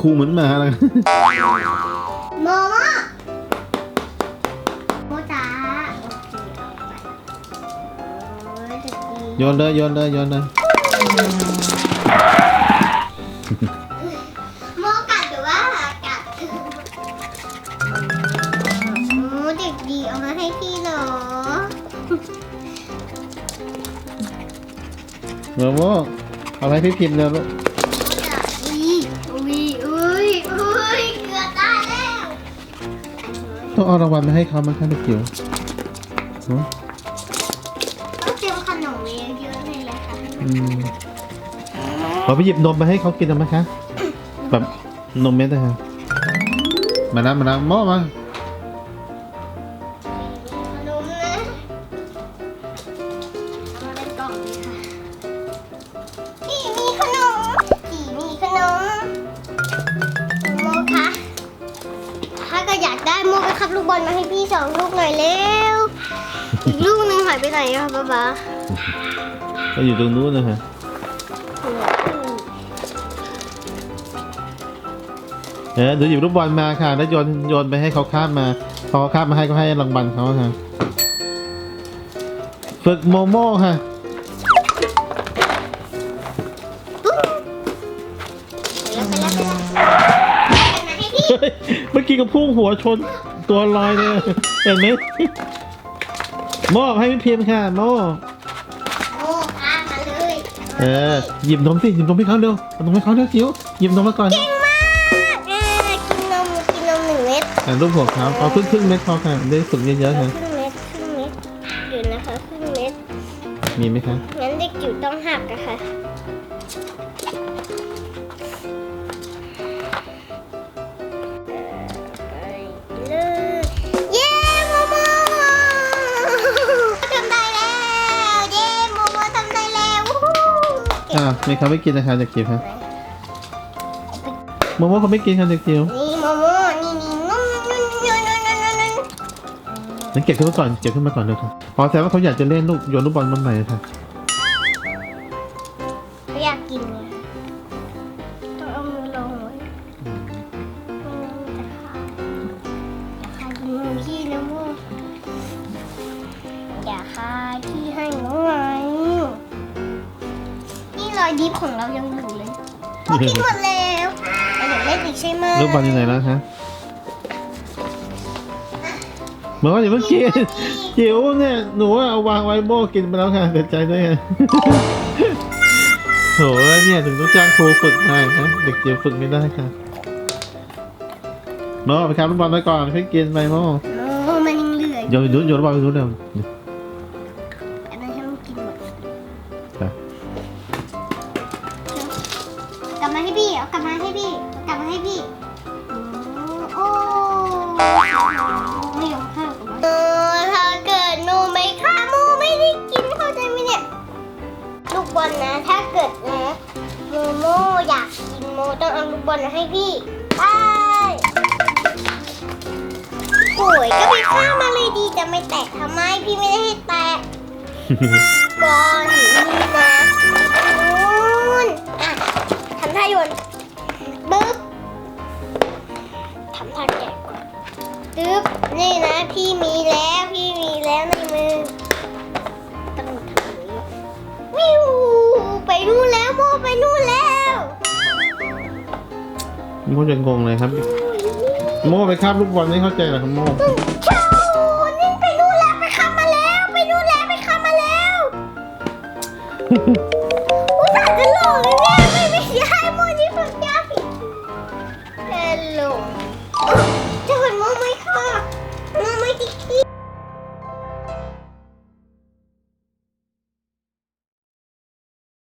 คูเหมือนหมาเลยโมโมโมจ๋าโอเคเอาไปโอ้ยเด็กดีโยนเลยโยนเลยโยนเลยโมกัดหรือว่ากัดโอ้เด็กดีเอามาให้พี่เหรอโมโมเอาอะไรพี่พิมพ์เร็วลูก ต้องเอารางวัลมาให้เขามั้งคะเด็กจิ๋วหือต้องเตรียมขนมไว้เยอะๆเลยแหละค่ะอืมขอไปหยิบนมมาให้เขากินได้ไหมคะแบบนมเม็ดนะคะมาแล้วมาแล้วโมมา ก็ขับลูกบอลมาให้พี่สองลูกหน่อยเร็ว อีกลูกหนึงหายไปไหนอะคะป๊าป๊าก็อยู่ตรงนู้นนะคะเออเดี๋ยวหยิบลูกบอลมาค่ะ แล้วโยนโยนไปให้เขาข้ามมาพอเขาข้ามมาให้ก็ให้รางวัลเขาค่ะ ฝึกโมโม่ค่ะไปแล้วไปแล้วไปแล้วเอามาให้พี่เฮ้ยเมื่อกี้ก็พุ่งหัวชน ตัวลอยเลยเห็นไหมโมอบให้พี่พิมพ์ค่ะโมโอ้พามาเลยเออหยิบนมสิหยิบนมให้เขาเร็วเอานมให้เขาเร็วจิ๋วหยิบนมมาก่อนเก่งมากเออกินนมกินนมหนึ่งเม็ดอ่ารูปหัวเขาเอาครึ่งครึ่งเม็ดพอค่ะได้ฝึกเยอะๆค่ะครึ่งเม็ดครึ่งเม็ดเดี๋ยวนะคะครึ่งเม็ดมีไหมคะงั้นเด็กจิ๋วต้องหักอะค่ะ อ่าไม่เขาไม่กินนะคะเด็กจิ๋วครับโมโมเขาไม่กินค่ะเด็กจิ๋วนี่โมโมนี่นี่นุ่มนุ่มนุ่มนุ่มนุ่มนุ่มนุ่มงั้นเก็บขึ้นมาก่อนเก็บขึ้นมาก่อนเลยค่ะพอแสดงว่าเขาอยากจะเล่นลูกโยนลูกบอลบนไหนค่ะเขาอยากกินไงต้อง อยดิฟของเรายังอยู่เลยโมกินหมดแล้วเอาเดี๋ยวเล่นอีกใช่ไหมลูกบอลอยู่ไหนแล้วคะโมอย่าเพิ่งกินจิ๋วเนี่ยหนูเอาวางไว้โมกินไปแล้วค่ะเสียใจด้วยค่ะโหเนี่ยถึงต้องจ้างครูฝึกมานะเด็กจิ๋วฝึกไม่ได้ค่ะโมไปครับลูกบอลไว้ก่อนเพิ่งกินไปโมโอ้มันยังเหลืออโยยู่นโยนโยนลูกบอลไปรู้เร็ว บมาให้พี่เอากลับมาให้พี่เอากลับมาให้พี่โอ้ไม่ยอมข้าวกับมันเออถ้าเกิดหนูไม่ฆ่าหมูไม่ได้กินเข้าใจไหมเนี่ยลูกบอลนะ ถ้าเกิดนะโมโมอยากกินโมต้องเอาลูกบอลมาให้พี่ไปโอ้ยก็ไปฆ่ามาเลยดีจะไม่แตกทำไมพี่ไม่ได้ให้แตกบอลนี่นะ นบึ๊บทำท่าแกะก่อนตึ๊บนี่นะพี่มีแล้วพี่มีแล้วในมือต้องทำอย่างนี้วิวไปนู่นแล้วโมไปนู่นแล้วโมจะงงเลยครับ โมไปคาบลูกบอลไม่เข้าใจเหรอครับโมเจ้านี่ไปนู่นแล้วไปขับมาแล้วไปนู่นแล้วไปขับมาแล้วอุตส่าห์จะหลงเลยเนี่ยไม่ไม่ใช่โมนี่ฝึกยากผิดเฮลโ